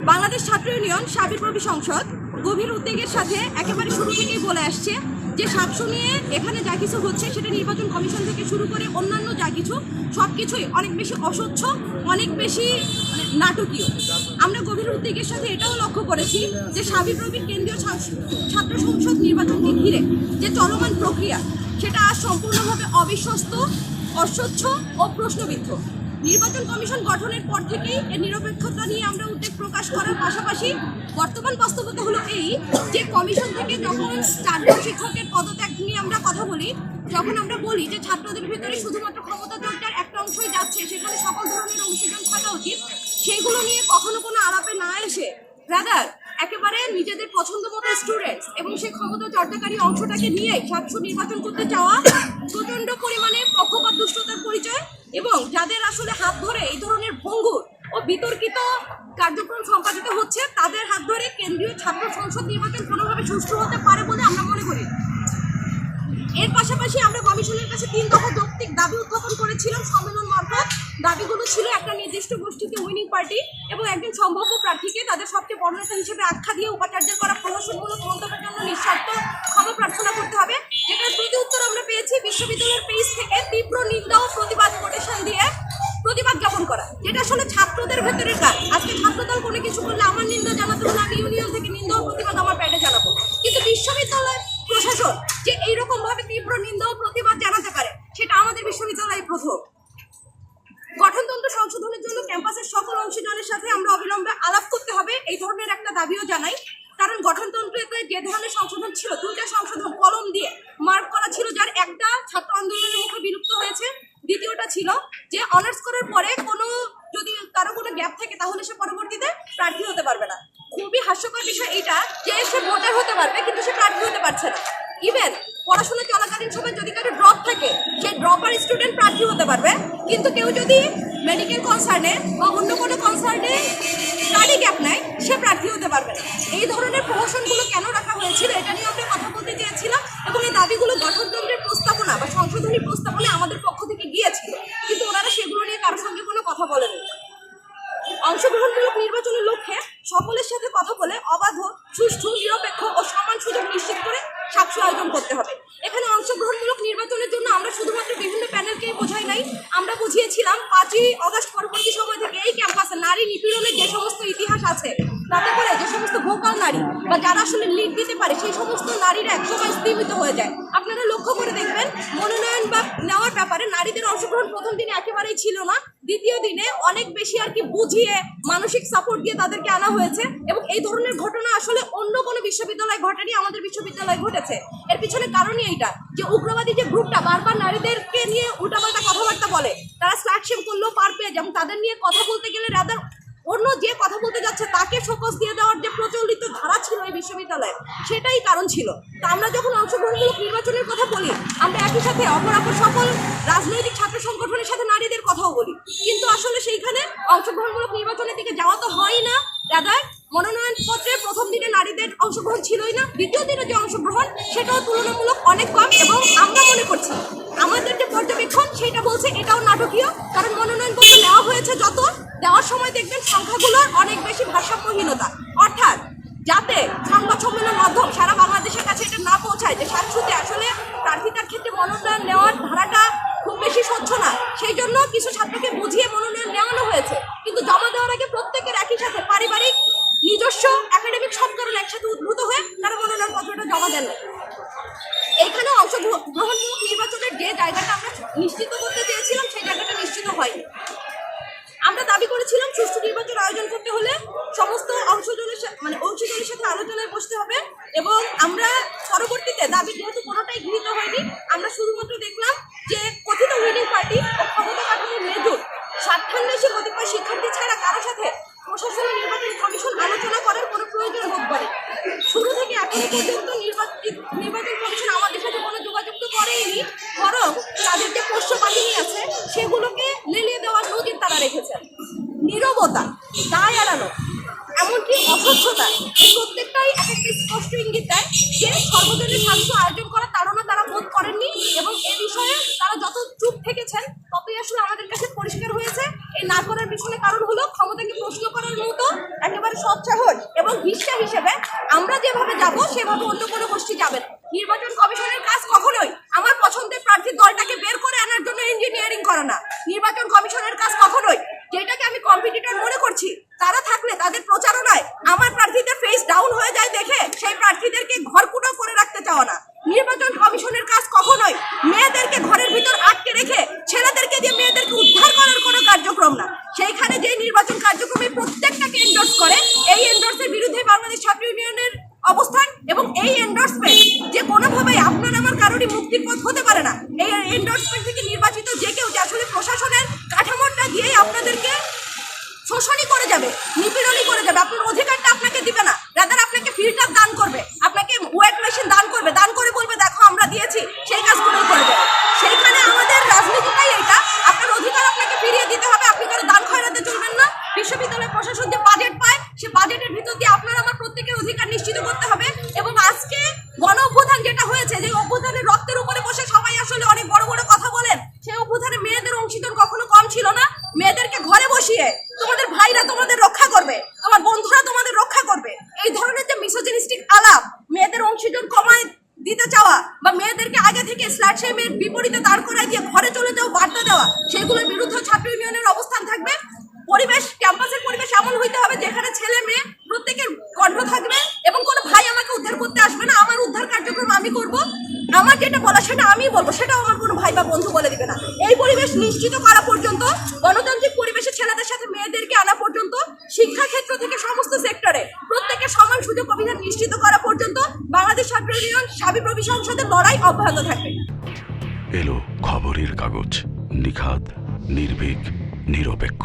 বাংলাদেশ ছাত্র ইউনিয়ন সাবিপ্রবি সংসদ গভীর উদ্বেগের সাথে একেবারে শুরু থেকেই বলে আসছে যে সাতশো নিয়ে এখানে যা কিছু হচ্ছে সেটা নির্বাচন কমিশন থেকে শুরু করে অন্যান্য যা কিছু, সব কিছুই অনেক বেশি অস্বচ্ছ, অনেক বেশি মানে নাটকীয়। আমরা গভীর উদ্বেগের সাথে এটাও লক্ষ্য করেছি যে সাবিপ্রবির কেন্দ্রীয় ছাত্র সংসদ নির্বাচনকে ঘিরে যে চলমান প্রক্রিয়া, সেটা আজ সম্পূর্ণভাবে অবিশ্বস্ত, অস্বচ্ছ ও প্রশ্নবিদ্ধ। নির্বাচন কমিশন গঠনের পর থেকেই এর নিরপেক্ষতা নিয়ে আমরা উদ্বেগ প্রকাশ করার পাশাপাশি বর্তমান বাস্তবতা হলো এই যে কমিশন থেকে যখন চারজন শিক্ষকের পদত্যাগ নিয়ে আমরা কথা বলি, যখন আমরা বলি যে ছাত্রদের ভেতরে শুধুমাত্র ক্ষমতা চর্চার একটা অংশই যাচ্ছে, সেখানে সকল ধরনের অংশীদার থাকা উচিত, সেগুলো নিয়ে কখনো কোনো আলাপে না এসে রাদার একেবারে নিজেদের পছন্দ মতো স্টুডেন্টস এবং সেই ক্ষমতা চর্চাকারী অংশটাকে নিয়ে সাতশো নির্বাচন করতে চাওয়া প্রচণ্ড পরিমাণে পক্ষপাত দুষ্টতার পরিচয় এবং যাদের আসলে হাত ধরে এই ধরনের ভঙ্গুর ও বিতর্কিত কার্যক্রম সম্পাদিত হচ্ছে, তাদের হাত ধরে কেন্দ্রীয় ছাত্র সংসদ নির্বাচন কোনোভাবে সুষ্ঠু হতে পারে বলে আমরা মনে করি। এর পাশাপাশি আমরা কমিশনের কাছে তিন দফা যৌক্তিক দাবি উত্থাপন করেছিলাম। সম্মেলন মারফত দাবিগুলো ছিল একটা নির্দিষ্ট গোষ্ঠীকে উইনিং পার্টি এবং একজন সম্ভাব্য প্রার্থীকে তাদের সবচেয়ে বড় নেতা হিসেবে আখ্যা দিয়ে উপাচার্যের করা প্রহসনমূলক মন্তব্যের নিঃস্বার্থ ক্ষমা প্রার্থনা করতে হবে। যেটার প্রতি উত্তর আমরা পেয়েছি, বিশ্ববিদ্যালয়ের পেজ থেকে তীব্র নিন্দা ও প্রতিবাদ কোটেশন দিয়ে প্রতিবাদ জ্ঞাপন করা। যেটা আসলে ছাত্রদের ভেতরের কাজ আজকে ছাত্রদল কোনো কিছু করলে আমার নিন্দা জানাতে হলে আমি ইউনিয়ন থেকে নিন্দা ও প্রতিবাদ আমার প্যাডে জানাব। কিন্তু বিশ্ববিদ্যালয় প্রশাসন যে এইরকম ভাবে তীব্র নিন্দা ও প্রতিবাদ জানাতে পারে, সেটা আমাদের বিশ্ববিদ্যালয় প্রথম। গঠনতন্ত্র সংশোধনের জন্য ক্যাম্পাসের সকল অংশীদারের সাথে আমরা অবিলম্বে আলাপ করতে হবে, এই ধরনের একটা দাবিও জানাই কারণ গঠনতন্ত্রেতে যে ধরনের সংশোধন ছিল দুইটা সংশোধন কলম দিয়ে মার্ক করা ছিল যার একটা ছাত্র আন্দোলনের মুখে বিলুপ্ত হয়েছে দ্বিতীয়টা ছিল যে অনার্স করার পরে কোনো যদি কারও কোনো গ্যাপ থাকে তাহলে সে পরবর্তীতে প্রার্থী হতে পারবে না। খুবই হাস্যকর বিষয় এটা যে সে ভোটার হতে পারবে, কিন্তু সে প্রার্থী হতে পারছে না। ইভেন পড়াশোনা চলাকালীন সময় যদি কারও ড্রপ থাকে সেই ড্রপার স্টুডেন্ট প্রার্থী হতে পারবে। কিন্তু কেউ যদি মেডিকেল কনসার্নে বা অন্য কোনো কনসার্নে স্টাডি গ্যাপ নেয়, সে প্রার্থী হতে পারবে না। এই ধরনের প্রহসনগুলো কেন রাখা হয়েছিল, এটা নিয়ে আমরা কথা বলতে চেয়েছিলাম এবং এই দাবিগুলো গঠনতন্ত্রের প্রস্তাবনা বা সংশোধনী প্রস্তাবনা আমাদের পক্ষ থেকে গিয়েছিল কিন্তু ওনারা সেগুলো নিয়ে কারোর সঙ্গে কোনো কথা বলেনি অংশগ্রহণমূলক নির্বাচনের লক্ষ্যে সকলের সাথে কথা বলে অবাধ সুষ্ঠু নিরপেক্ষ ও সমান সুযোগ নিশ্চিত করে সাতশো আয়োজন করতে হবে এখানে অংশগ্রহণমূলক নির্বাচনের জন্য আমরা শুধুমাত্র বিভিন্ন প্যানেলকেই বোঝাই নাই আমরা বুঝিয়েছিলাম পাঁচই অগস্ট বা যারা আসলে লিড দিতে পারে, সেই সমস্ত নারীরা একসময় স্তীমিত হয়ে যায়। আপনারা লক্ষ্য করে দেখবেন, মনোনয়ন বা নেওয়ার ব্যাপারে নারীদের অংশগ্রহণ প্রথম দিনে একেবারেই ছিল না। দ্বিতীয় দিনে অনেক বেশি আর কি বুঝিয়ে, মানসিক সাপোর্ট দিয়ে তাদেরকে আনা হয়েছে এবং এই ধরনের ঘটনা আসলে অন্য কোনো বিশ্ববিদ্যালয় ঘটেনি, আমাদের বিশ্ববিদ্যালয়ে ঘটেছে। এর পিছনে কারণই এইটা যে উগ্রবাদী যে গ্রুপটা বারবার নারীদেরকে নিয়ে উল্টাপাল্টা কথাবার্তা বলে, তারা স্ল্যাকশেম করলেও পার পেয়ে যেমন তাদের নিয়ে কথা বলতে গেলে রাদার অন্য যে কথা বলতে যাচ্ছে, তাকে ফোকাস দিয়ে দেওয়ার যে প্রচলিত ধারা ছিল এই বিশ্ববিদ্যালয়ে, সেটাই কারণ ছিল। তা আমরা যখন অংশগ্রহণমূলক নির্বাচনের কথা বলি, আমরা একই সাথে অপরাপর সকল রাজনৈতিক ছাত্র সংগঠনের সাথে নারীদের কথাও বলি। কিন্তু আসলে সেইখানে অংশগ্রহণমূলক নির্বাচনের দিকে যাওয়া তো হয় না রাদার মনোনয়ন পত্রে প্রথম দিনে নারীদের অংশগ্রহণ ছিলই না, দ্বিতীয় দিনে যে অংশগ্রহণ, সেটাও তুলনামূলক অনেক কম এবং আমরা মনে করছি, আমাদের যে পর্যবেক্ষণ সেটা বলছে এটাও নাটকীয়, কারণ মনোনয়নপত্র নেওয়া হয়েছে যত দেওয়ার সময় দেখবেন সংখ্যাগুলোর অনেক বেশি ভারসাম্যহীনতা। আয়োজন করতে হলে সমস্ত অংশজনের মানে অংশীজনের সাথে আলোচনায় বসতে হবে এবং আমরা পরবর্তীতে দাবি যেহেতু সর্বজনীন স্বাস্থ্য আয়োজন করার তাড়না তারা বোধ করেননি এবং এ বিষয়ে তারা যত চুপ থেকেছেন, ততই আসলে আমাদের কাছে পরিষ্কার হয়েছে। এই না করার পিছনে কারণ হলো ক্ষমতাকে প্রশ্ন করার মতো একেবারে সৎসাহস এবং হিসা হিসেবে আমরা যেভাবে যাব, সেভাবে অন্য কোনো গোষ্ঠী যাবে নির্বাচন কমিশনের কাজ কখনোই আমার পছন্দের প্রার্থীর দলটাকে বের করে আনার জন্য ইঞ্জিনিয়ারিং করা না। নির্বাচন কমিশনের কাজ কখনোই। যেটাকে আমি কম্পিটিটর মনে করছি, তারা থাকলে তাদের প্রচারণায় আমার প্রার্থীদের ফেস ডাউন হয়ে যায় দেখে সেই প্রার্থীদেরকে ঘরকুটো করে রাখতে চাও না নির্বাচন কমিশনের কাজ কখনোই মেয়েদেরকে ঘরের ভিতর আটকে রেখে ছেলেদেরকে দিয়ে মেয়েদেরকে উদ্ধার করার কোনো কার্যক্রম না সেইখানে যে নির্বাচন কার্যক্রমে প্রত্যেকটাকে এন্ডোর্স করে এই এন্ডোর্সের বিরুদ্ধে বাংলাদেশ ছাত্র ইউনিয়নের অবস্থান এবং এই এন্ডোর্সমেন্ট যে কোনোভাবেই আপনার আমার কারোরই মুক্তির পথ হতে পারে না এই এন্ডোর্সমেন্ট থেকে নির্বাচিত যে কেউ যে আসলে প্রশাসনের কাঠামোটা দিয়েই আপনাদেরকে শোষণই করে যাবে, নিপীড়নই করে যাবে। আপনার অধিকারটা আপনাকে দিবে না। রাদার আপনাকে ফিল্টার দান করবে আপনাকে ওয়েট মেশিন দান করবে দান করে বলবে দেখো আমরা দিয়েছি সেই কাজগুলোই করবে সেইখানে আমাদের রাজনীতিটাই এটা আপনার অধিকার আপনাকে ফিরিয়ে দিতে হবে আপনি কারও দান খয়রাতে চলবেন না বিশ্ববিদ্যালয় প্রশাসন যে বাজেট পায় সে বাজেটের ভিতর দিয়ে আপনার আমার প্রত্যেকের অধিকার নিশ্চিত করতে হবে এবং আজকে গণ অভ্যুত্থান যেটা হয়েছে যে অভ্যুত্থানের রক্তের উপরে বসে সবাই আসলে অনেক বড় বড় কথা বলেন সেই অভ্যুত্থানে মেয়েদের অংশীদার কখনো কম ছিল না মেয়েদেরকে ঘরে বসিয়ে তোমাদের ভাইরা তোমাদের রক্ষা করবে তোমার বন্ধুরা তোমাদের রক্ষা করবে এই ধরনের যে মিসোজিনিস্টিক আলাপ মেয়েদের অংশীদার কমায় দিতে চাওয়া বা মেয়েদেরকে আগে থেকে মেয়ের বিপরীতে দাঁড় করায় দিয়ে ঘরে চলে যাও বার্তা দেওয়া, সেগুলোর বিরুদ্ধে ছাত্র ইউনিয়নের অবস্থান থাকবে। পরিবেশ, ক্যাম্পাসের পরিবেশ এমন হইতে হবে যেখানে ছেলে মেয়ে প্রত্যেকের কণ্ঠ থাকবে এবং কোনো ভাই আমাকে উদ্ধার করতে আসবে না। আমার উদ্ধার কার্যক্রম আমি করব। আমার যেটা বলা, সেটা আমি বলব, সেটাও আমার কোনো ভাই বা বন্ধু বলে দিবে না। এই পরিবেশ নিশ্চিত করা পর্যন্ত গণতান্ত্রিক পরিবেশে ছেলেদের সাথে মেয়েদেরকে আনা পর্যন্ত শিক্ষা ক্ষেত্র থেকে সমস্ত সেক্টরে প্রত্যেকের সমান সুযোগ অভিযান নিশ্চিত করা পর্যন্ত ইউনিয়ন সাবিপ্রবি সংসদের লড়াই অব্যাহত থাকবে। এলো খবরের কাগজ নিখাদ নির্ভীক নিরপেক্ষ।